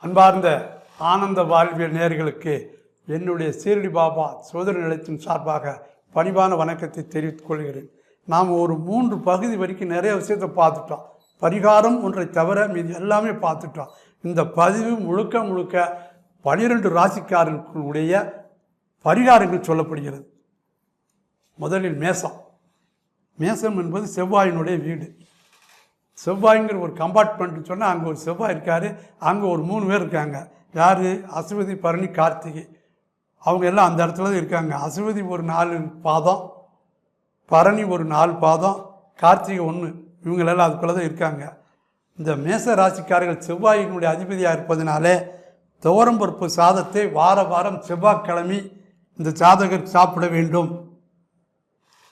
அன்பார்ந்த ஆனந்த வாழ்வியல் நேர்களுக்கு என்னுடைய சீரடி பாபா சோதர நிலையத்தின் சார்பாக பணிவான வணக்கத்தை தெரிவித்துக் கொள்கிறேன். நாம் ஒரு மூன்று பகுதி வரைக்கும் நிறைய விஷயத்தை பார்த்துட்டோம். பரிகாரம் ஒன்றை தவிர மீது எல்லாமே பார்த்துட்டோம். இந்த பதிவு முழுக்க முழுக்க பனிரெண்டு ராசிக்காரர்களுடைய பரிகாரங்கள் சொல்லப்படுகிறது. முதலில் மேசம். மேசம் என்பது செவ்வாயினுடைய வீடு. செவ்வாய்ங்கிற ஒரு கம்பார்ட்மெண்ட்னு சொன்னால் அங்கே ஒரு செவ்வாய் இருக்கார் அங்கே ஒரு மூணு பேர் இருக்காங்க. யார்? அசுவதி பரணி கார்த்திகை. அவங்க எல்லாம் அந்த இடத்துல தான் இருக்காங்க. அசுவதி ஒரு நாலு பாதம் பரணி ஒரு நாலு பாதம் கார்த்திகை ஒன்று இவங்களெல்லாம் அதுக்குள்ளே தான் இருக்காங்க. இந்த மேச ராசிக்காரர்கள் செவ்வாயினுடைய அதிபதியாக இருப்பதனாலே துவரம்பருப்பு சாதத்தை வார வாரம் செவ்வாய்க்கிழமை இந்த சாதகர் சாப்பிட வேண்டும்.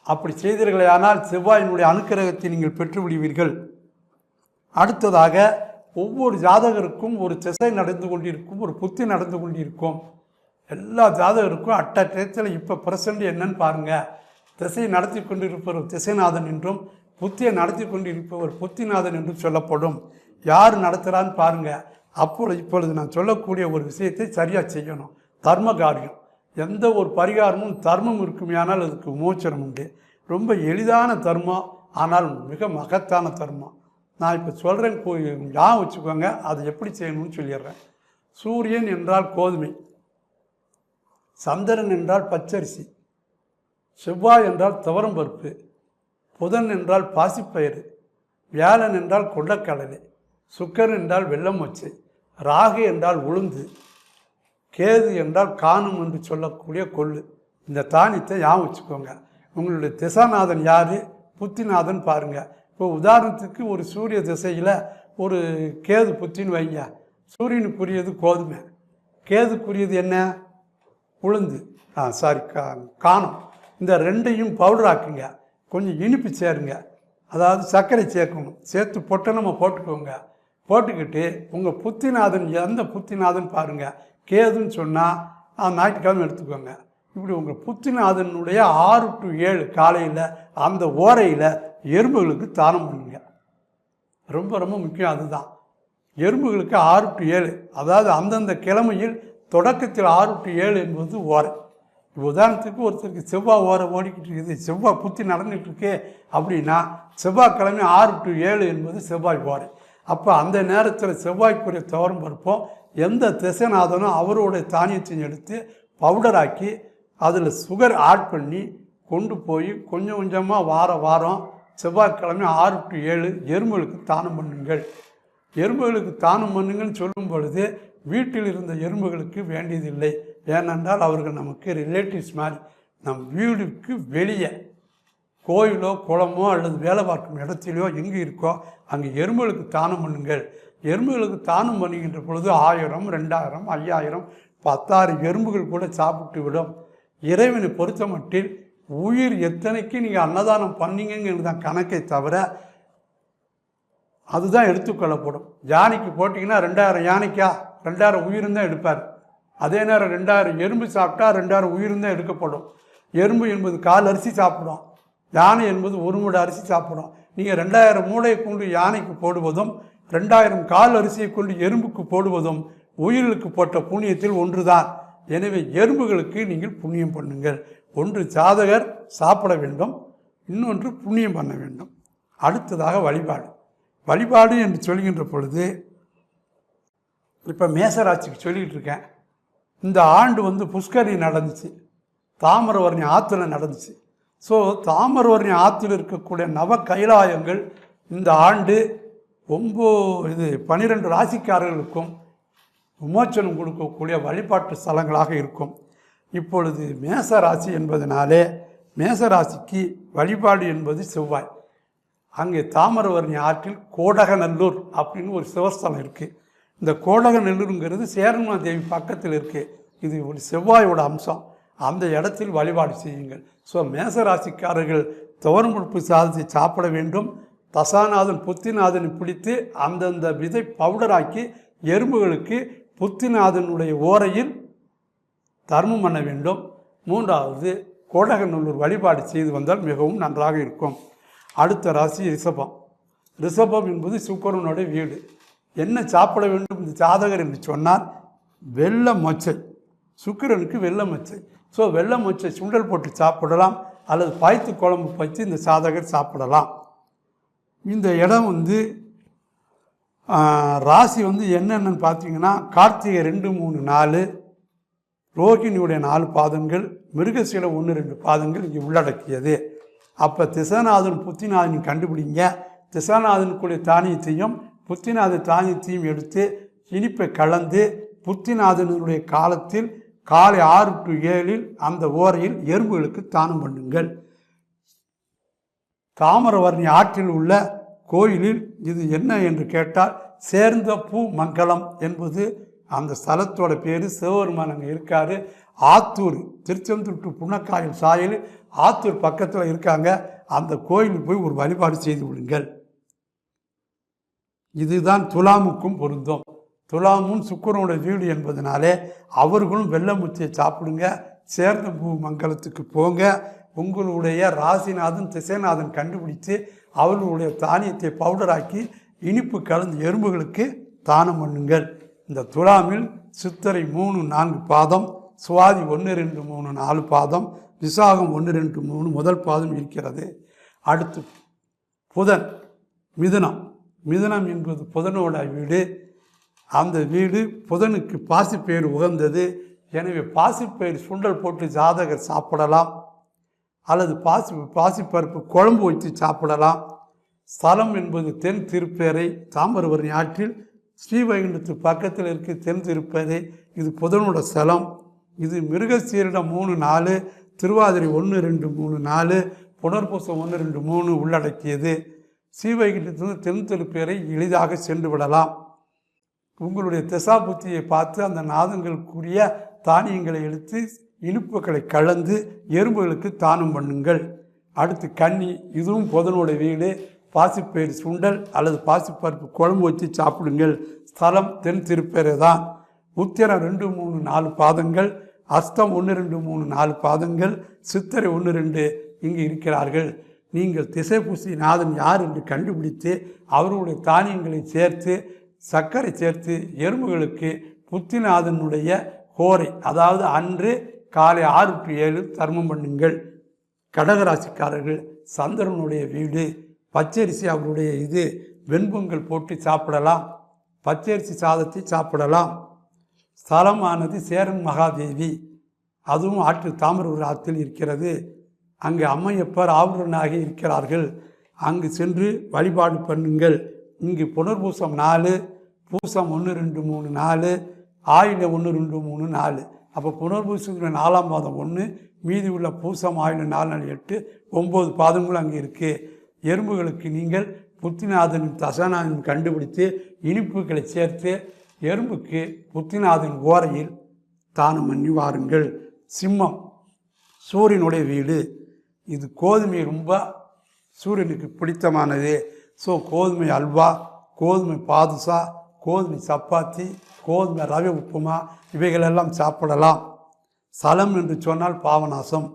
அப்படி செய்தீர்களே ஆனால் செவ்வாயினுடைய அனுக்கிரகத்தை நீங்கள் பெற்று விடுவீர்கள் அடுத்ததாக ஒவ்வொரு ஜாதகருக்கும் ஒரு திசை நடந்து கொண்டிருக்கும் ஒரு புத்தி நடந்து கொண்டிருக்கும். எல்லா ஜாதகருக்கும் அட்ட டயத்தில் இப்போ பிரசண்ட் என்னன்னு பாருங்கள் திசையை நடத்தி கொண்டிருப்பவர் திசைநாதன் என்றும் புத்தியை நடத்தி கொண்டிருப்பவர் புத்திநாதன் என்றும் சொல்லப்படும். யார் நடத்துகிறான்னு பாருங்கள் அப்பொழுது இப்பொழுது நான் சொல்லக்கூடிய ஒரு விஷயத்தை சரியாக செய்யணும். தர்ம காரியம். எந்த ஒரு பரிகாரமும் தர்மம் இருக்குமையானால் அதுக்கு மோச்சனம் உண்டு. ரொம்ப எளிதான தர்மம் ஆனால் மிக மகத்தான தர்மம். நான் இப்போ சொல்கிறேன் ஞாபகம் வச்சுக்கோங்க. அதை எப்படி செய்யணும்னு சொல்லிடுறேன். சூரியன் என்றால் கோதுமை. சந்திரன் என்றால் பச்சரிசி. செவ்வாய் என்றால் துவரம் பருப்பு. புதன் என்றால் பாசிப்பயிறு. வியாழன் என்றால் கொண்டக்கடலை. சுக்கர் என்றால் வெள்ளம் வச்சு ராகு என்றால் உளுந்து. கேது என்றால் காணும் என்று சொல்லக்கூடிய கொள்ளு. இந்த தானியத்தை ஞாபகம் வச்சுக்கோங்க. உங்களுடைய திசாநாதன் யார்? புத்திநாதன் பாருங்கள் இப்போ உதாரணத்துக்கு ஒரு சூரிய திசையில் ஒரு கேது புத்தின்னு வைங்க. சூரியனுக்குரியது கோதுமை. கேதுக்குரியது என்ன? உளுந்து. ஆ சாரி கா காணம். இந்த ரெண்டையும் பவுடர் ஆக்குங்க. கொஞ்சம் இனிப்பு சேருங்க. அதாவது சர்க்கரை சேர்க்கணும். சேர்த்து பொட்டை நம்ம போட்டுக்கோங்க. போட்டுக்கிட்டு உங்கள் புத்திநாதன் எந்த புத்திநாதன் பாருங்கள் கேதுன்னு சொன்னால் ஞாயிற்றுக்கிழமை எடுத்துக்கோங்க. இப்படி உங்கள் புத்திநாதனுடைய ஆறு டு ஏழு காலையில் அந்த ஓரையில் எறும்புகளுக்கு தானம் பண்ணுங்க. ரொம்ப ரொம்ப முக்கியம் அதுதான். எறும்புகளுக்கு ஆறு டு ஏழு. அதாவது அந்தந்த கிழமையில் தொடக்கத்தில் ஆறு டு ஏழு என்பது ஓரை. இப்போ உதாரணத்துக்கு ஒருத்தருக்கு செவ்வாய் ஓரம் ஓடிக்கிட்டு இருக்குது. செவ்வாய் புத்தி நடந்துகிட்டு இருக்கு அப்படின்னா செவ்வாய்க்கிழமை ஆறு டு ஏழு என்பது செவ்வாய் ஓரை. அப்போ அந்த நேரத்தில் செவ்வாய்க்குரிய துவரம் பருப்போம் எந்த திசைநாதனும் அவருடைய தானியத்தையும் எடுத்து பவுடராக்கி அதில் சுகர் ஆட் பண்ணி கொண்டு போய் கொஞ்சம் கொஞ்சமாக வார வாரம் செவ்வாய்க்கிழமை ஆறு டு ஏழு எறும்புகளுக்கு தானம் பண்ணுங்கள். எறும்புகளுக்கு தானம் பண்ணுங்கன்னு சொல்லும் பொழுது வீட்டில் இருந்த எறும்புகளுக்கு வேண்டியதில்லை. ஏனென்றால் அவர்கள் நமக்கு ரிலேட்டிவ்ஸ் மாதிரி நம் வீடுக்கு வெளியே கோயிலோ குளமோ அல்லது வேலை பார்க்கும் இடத்திலையோ எங்கே இருக்கோ அங்கே எறும்புகளுக்கு தானம் பண்ணுங்கள். எறும்புகளுக்கு தானம் பண்ணுகின்ற பொழுது ஆயிரம் ரெண்டாயிரம் ஐயாயிரம் பத்தாயிரம் எறும்புகள் கூட சாப்பிட்டு விடும். இறைவனை பொறுத்த மட்டில் உயிர் எத்தனைக்கு நீங்கள் அன்னதானம் பண்ணீங்கங்கிறது தான் கணக்கை தவிர அதுதான் எடுத்துக்கொள்ளப்படும். யானைக்கு போட்டிங்கன்னா ரெண்டாயிரம் யானைக்கா ரெண்டாயிரம் உயிரும் தான் எடுப்பார். அதே நேரம் ரெண்டாயிரம் எறும்பு சாப்பிட்டா ரெண்டாயிரம் உயிரும் தான் எடுக்கப்படும். எறும்பு என்பது கால் அரிசி சாப்பிடும். யானை என்பது ஒரு மூடை அரிசி சாப்பிடும். நீங்கள் ரெண்டாயிரம் மூளையை கொண்டு யானைக்கு போடுவதும் ரெண்டாயிரம் கால் அரிசியை கொண்டு எறும்புக்கு போடுவதும் உயிர்களுக்கு போட்ட புண்ணியத்தில் ஒன்றுதான். எனவே எறும்புகளுக்கு நீங்கள் புண்ணியம் பண்ணுங்கள். ஒன்று ஜாதகர் சாப்பிட வேண்டும் இன்னொன்று புண்ணியம் பண்ண வேண்டும். அடுத்ததாக வழிபாடு. வழிபாடு என்று சொல்கின்ற பொழுது இப்போ மேசராட்சிக்கு சொல்லிக்கிட்டு இருக்கேன். இந்த ஆண்டு வந்து புஷ்கரி நடந்துச்சு தாமிரவர்ணி ஆற்றுல நடந்துச்சு. ஸோ தாமிரவர்ணி ஆற்றில் இருக்கக்கூடிய நவ கைலாயங்கள் இந்த ஆண்டு ஒம்போ இது பன்னிரெண்டு ராசிக்காரர்களுக்கும் விமோச்சனம் கொடுக்கக்கூடிய வழிபாட்டு ஸ்தலங்களாக இருக்கும். இப்பொழுது மேச ராசி என்பதனாலே மேச ராசிக்கு வழிபாடு என்பது செவ்வாய். அங்கே தாமிரவர்ணி ஆற்றில் கோடகநல்லூர் அப்படின்னு ஒரு சிவஸ்தலம் இருக்குது இந்த கோடகநல்லூருங்கிறது சேரன்மா தேவி பக்கத்தில் இருக்குது இது ஒரு செவ்வாயோட அம்சம். அந்த இடத்தில் வழிபாடு செய்யுங்கள். ஸோ மேசராசிக்காரர்கள் துவரமுழுப்பு சாதத்தை சாப்பிட வேண்டும். தசாநாதன் புத்திநாதனை பிடித்து அந்தந்த விதை பவுடராக்கி எறும்புகளுக்கு புத்திநாதனுடைய ஓரையில் தர்மம் பண்ண வேண்டும். மூன்றாவது கோடகநல்லூர் வழிபாடு செய்து வந்தால் மிகவும் நன்றாக இருக்கும். அடுத்த ராசி ரிஷபம். ரிஷபம் என்பது சுக்கரனுடைய வீடு. என்ன சாப்பிட வேண்டும் இந்த ஜாதகர் என்று சொன்னால் வெள்ள மொச்சை. சுக்கிரனுக்கு வெள்ளை மொச்சை. ஸோ வெள்ள மொச்சை சுண்டல் போட்டு சாப்பிடலாம். அல்லது பாய்த்து குழம்பு பச்சு இந்த சாதகர் சாப்பிடலாம். இந்த இடம் வந்து ராசி வந்து என்னென்னு பார்த்தீங்கன்னா கார்த்திகை ரெண்டு மூணு நாலு ரோகிணியுடைய நாலு பாதங்கள் மிருகசீல ஒன்று ரெண்டு பாதங்கள் இங்கே உள்ளடக்கியது. அப்போ திசநாதன் புத்திநாதன் கண்டுபிடிங்க. திசாநாதனுக்குரிய தானியத்தையும் புத்திநாத தானியத்தையும் எடுத்து இனிப்பை கலந்து புத்திநாதனுடைய காலத்தில் காலை ஆறு டு ஏழில் அந்த ஓரையில் எறும்புகளுக்கு தானம் பண்ணுங்கள். தாமரவர்ணி ஆற்றில் உள்ள கோயிலில் இது என்ன என்று கேட்டால் சேர்ந்த பூ மங்களம் என்பது அந்த ஸ்தலத்தோட பேர் சிவபெருமான் அங்கே இருக்கார். ஆத்தூர் திருச்செந்தூர் டு புனக்காயல் சாயல் ஆத்தூர் பக்கத்தில் இருக்காங்க. அந்த கோயிலுக்கு போய் ஒரு வழிபாடு செய்து விடுங்கள். இதுதான் துலாமுக்கும் பொருந்தும். துலாமும் சுக்கரனுடைய வீடு என்பதனாலே அவர்களும் வெள்ளமுத்தியை சாப்பிடுங்க. சேர்ந்த பூ மங்கலத்துக்கு போங்க. உங்களுடைய ராசிநாதன் திசைநாதன் கண்டுபிடித்து அவர்களுடைய தானியத்தை பவுடராக்கி இனிப்பு கலந்து எறும்புகளுக்கு தானம் பண்ணுங்கள். இந்த துலாமில் சித்தரை மூணு நான்கு பாதம் சுவாதி ஒன்று ரெண்டு மூணு நாலு பாதம் விசாகம் ஒன்று ரெண்டு மூணு முதல் பாதம் இருக்கிறது. அடுத்து புதன் மிதுனம். மிதுனம் என்பது புதனோட வீடு. அந்த வீடு புதனுக்கு பாசிப்பயிர் உகந்தது. எனவே பாசிப்பயிர் சுண்டல் போட்டு ஜாதகர் சாப்பிடலாம். அல்லது பாசி பாசிப்பருப்பு குழம்பு வைத்து சாப்பிடலாம். ஸ்தலம் என்பது தென் திருப்பேரை தாமரவரணி ஆற்றில் ஸ்ரீவைகுண்டத்து பக்கத்தில் இருக்க தெரிந்திருப்பது இது புதனோட ஸ்தலம் இது மிருகசீரிடம் மூணு நாலு திருவாதிரை ஒன்று ரெண்டு மூணு நாலு புனர்பூசம் ஒன்று ரெண்டு மூணு உள்ளடக்கியது. ஸ்ரீவைகுண்டத்திலிருந்து தென் பேரை எளிதாக சென்று விடலாம். உங்களுடைய திசாபுத்தியை பார்த்து அந்த நாதங்களுக்குரிய தானியங்களை எடுத்து இனிப்புகளை கலந்து எறும்புகளுக்கு தானம் பண்ணுங்கள். அடுத்து கன்னி இதுவும் புதனோட வீடு. பாசிப்பயிர் சுண்டல் அல்லது பாசிப்பருப்பு குழம்பு வச்சு சாப்பிடுங்கள். ஸ்தலம் தென் திருப்பேரை தான். உத்திரம் ரெண்டு மூணு நாலு பாதங்கள். அஸ்தம் ஒன்று ரெண்டு மூணு நாலு பாதங்கள். சித்திரை ஒன்று ரெண்டு இங்கு இருக்கிறார்கள். நீங்கள் திசை பூசி நாதன் யார் என்று கண்டுபிடித்து அவர்களுடைய தானியங்களை சேர்த்து சர்க்கரை சேர்த்து எறும்புகளுக்கு புத்திநாதனுடைய கோரை அதாவது அன்று காலை ஆறு டு ஏழு தர்மம் பண்ணுங்கள். கடகராசிக்காரர்கள் சந்திரனுடைய வீடு. பச்சரிசி அவருடைய இது வெண்பொங்கல் போட்டு சாப்பிடலாம். பச்சரிசி சாதத்தை சாப்பிடலாம். ஸ்தலமானது சேரன் மகாதேவி. அதுவும் ஆற்று தாமிரபரணி ஆற்றில் இருக்கிறது. அங்கு அம்மையப்பர் ஆவுரனாக இருக்கிறார்கள். அங்கு சென்று வழிபாடு பண்ணுங்கள். இங்கு புனர்பூசம் நாலு பூசம் ஒன்று ரெண்டு மூணு நாலு ஆயுள ஒன்று ரெண்டு மூணு நாலு. அப்போ புனர்பூசத்தில் நாலாம் பாதம் ஒன்று மீதி உள்ள பூசம் ஆயுள நாலு நாலு எட்டு ஒம்பது பாதங்களும் அங்கே இருக்குது எறும்புகளுக்கு நீங்கள் புத்திநாதனின் தசநாதனும் கண்டுபிடித்து இனிப்புகளை சேர்த்து எறும்புக்கு புத்திநாதன் ஓரையில் தானம் பண்ணி வாருங்கள். சிம்மம் சூரியனுடைய வீடு. இது கோதுமை ரொம்ப சூரியனுக்கு பிடித்தமானது. ஸோ கோதுமை அல்வா கோதுமை பாதுஷா கோதுமை சப்பாத்தி கோதுமை ரவை உப்புமா இவைகளெல்லாம் சாப்பிடலாம். சலம் என்று சொன்னால் பாவநாசம்.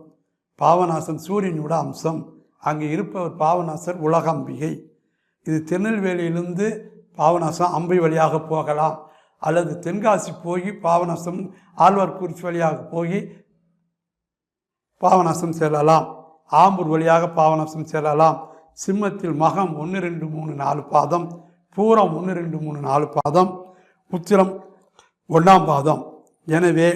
பாவநாசம் சூரியனோட அம்சம். அங்கே இருப்பவர் பாவநாசர் உலகம்பிகை. இது திருநெல்வேலியிலிருந்து பாவநாசம் அம்பை வழியாக போகலாம். அல்லது தென்காசி போய் பாவநாசம் ஆழ்வார்குறிச்சி வழியாக போய் பாவநாசம் செல்லலாம். ஆம்பூர் வழியாக பாவநாசம் செல்லலாம். சிம்மத்தில் மகம் ஒன்று ரெண்டு மூணு நாலு பாதம். பூரம் ஒன்று ரெண்டு மூணு நாலு பாதம். உத்திரம் ஒன்றாம் பாதம். எனவே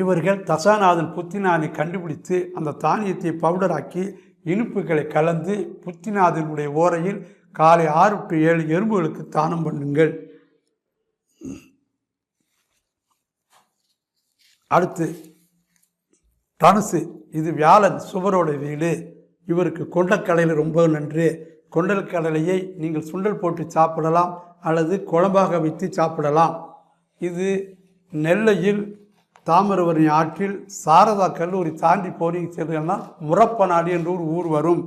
இவர்கள் தசாநாதன் புத்தினானை கண்டுபிடித்து அந்த தானியத்தை பவுடராக்கி இனிப்புகளை கலந்து புத்திநாதனுடைய ஓரையில் காலை ஆறு டு ஏழு எறும்புகளுக்கு தானம் பண்ணுங்கள். அடுத்து தனுசு இது வியாழன் சுவரோட வீடு. இவருக்கு கொண்டக்கடலை ரொம்ப நன்று. கொண்டல் நீங்கள் சுண்டல் போட்டு சாப்பிடலாம் அல்லது குழம்பாக வைத்து சாப்பிடலாம். இது நெல்லையில் தாமிரபரணி ஆற்றில் சாரதா கல்லூரி தாண்டி போனீங்க சென்றீங்கன்னா முறப்பநாடு என்ற ஒரு ஊர் வரும்.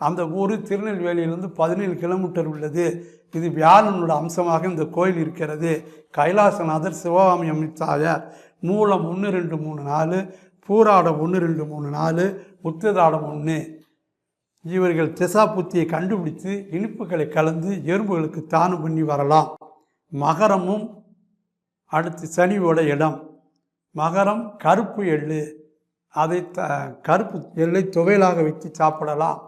அந்த ஊர் திருநெல்வேலியிலிருந்து பதினேழு கிலோமீட்டர் உள்ளது. இது வியாழனோட அம்சமாக இந்த கோயில் இருக்கிறது. கைலாசநாதர் சிவகாமி அமித்தாயார் மூலம் ஒன்று ரெண்டு மூணு நாலு பூராடம் ஒன்று ரெண்டு மூணு நாலு உத்திராடம் ஒன்று இவர்கள் திசாபுத்தியை கண்டுபிடித்து இனிப்புகளை கலந்து எறும்புகளுக்கு தானம் பண்ணி வரலாம். மகரமும் அடுத்து சனியோட இடம். மகரம் கருப்பு எள்ளு. அதை த கருப்பு எள்ளை துவையலாக வைத்து சாப்பிடலாம்.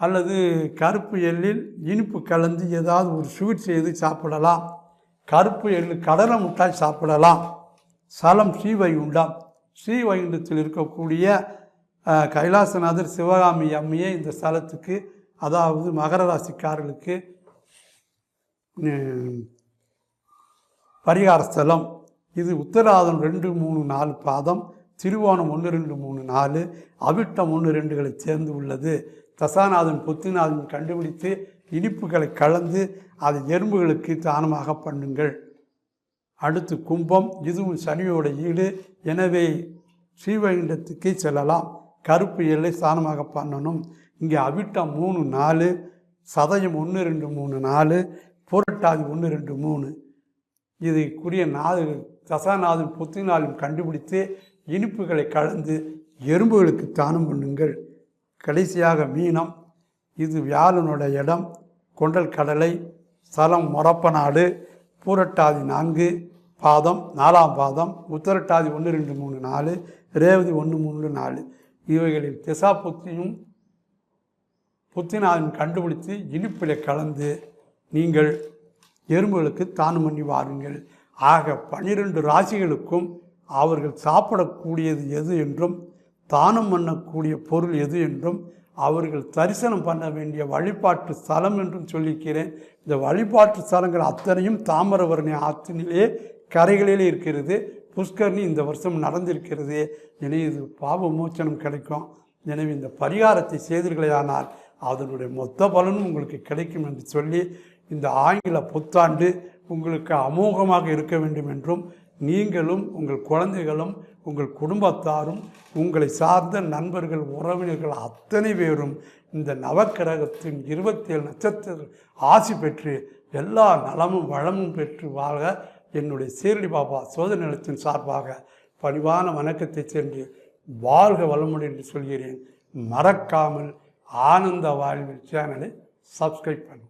அல்லது கருப்பு எள்ளில் இனிப்பு கலந்து ஏதாவது ஒரு ஸ்வீட் செய்து சாப்பிடலாம். கருப்பு எள்ளு கடலை முட்டாய் சாப்பிடலாம். சலம் ஸ்ரீவைகுண்டம் ஸ்ரீவைகுண்டத்தில் இருக்கக்கூடிய கைலாசநாதர் சிவகாமி அம்மையே இந்த ஸ்தலத்துக்கு அதாவது மகர ராசிக்காரர்களுக்கு பரிகார ஸ்தலம். இது உத்தராதம் ரெண்டு மூணு நாலு பாதம் திருவோணம் ஒன்று ரெண்டு மூணு நாலு அவிட்டம் ஒன்று ரெண்டுகளை சேர்ந்து உள்ளது. தசாநாதன் பொத்திநாதன் கண்டுபிடித்து இனிப்புகளை கலந்து அதை எறும்புகளுக்கு தானமாக பண்ணுங்கள். அடுத்து கும்பம் இதுவும் சனியோட ஈடு. எனவே ஸ்ரீவைகுண்டத்துக்கே செல்லலாம். கருப்பு எல்லை ஸ்தானமாக பண்ணணும். இங்கே அவிட்டம் மூணு நாலு சதயம் ஒன்று ரெண்டு மூணு நாலு புரட்டாதி ஒன்று ரெண்டு மூணு. இதுக்குரிய நாது தசாநாதன் புத்தினாலும் கண்டுபிடித்து இனிப்புகளை கலந்து எறும்புகளுக்கு தானம் பண்ணுங்கள். கடைசியாக மீனம். இது வியாழனோட இடம். கொண்டல் கடலை ஸ்தலம் மொரப்பநாடு பூரட்டாதி நான்கு பாதம் நாலாம் பாதம் உத்தரட்டாதி ஒன்று ரெண்டு மூணு நாலு ரேவதி ஒன்று மூணு நாலு. இவைகளில் திசா புத்தியும் புத்தினாவின் கண்டுபிடித்து இனிப்பில் கலந்து நீங்கள் எறும்புகளுக்கு தானம் பண்ணி வாருங்கள். ஆக பனிரெண்டு ராசிகளுக்கும் அவர்கள் சாப்பிடக்கூடியது எது என்றும் தானம் பண்ணக்கூடிய பொருள் எது என்றும் அவர்கள் தரிசனம் பண்ண வேண்டிய வழிபாட்டு ஸ்தலம் என்றும் சொல்லிக்கிறேன் இந்த வழிபாட்டு ஸ்தலங்கள் அத்தனையும் தாமரவரணி ஆற்றினிலே கரைகளிலே இருக்கிறது. புஷ்கரணி இந்த வருஷம் நடந்திருக்கிறது. எனவே இது பாவ மோச்சனம் கிடைக்கும். எனவே இந்த பரிகாரத்தை செய்தீர்களேயானால் அதனுடைய மொத்த பலனும் உங்களுக்கு கிடைக்கும் என்று சொல்லி இந்த ஆங்கில புத்தாண்டு உங்களுக்கு அமோகமாக இருக்க வேண்டும் என்றும் நீங்களும் உங்கள் குழந்தைகளும் உங்கள் குடும்பத்தாரும் உங்களை சார்ந்த நண்பர்கள் உறவினர்கள் அத்தனை பேரும் இந்த நவக்கிரகத்தின் இருபத்தேழு நட்சத்திர ஆசி பெற்று எல்லா நலமும் வளமும் பெற்று வாழ என்னுடைய சீரடி பாபா சோதனை நிலத்தின் சார்பாக பணிவான வணக்கத்தை சென்று வாழ்க வளமுடன் என்று சொல்கிறேன். மறக்காமல் ஆனந்த வாழ்வில் சேனலை சப்ஸ்கிரைப் பண்ணுங்கள்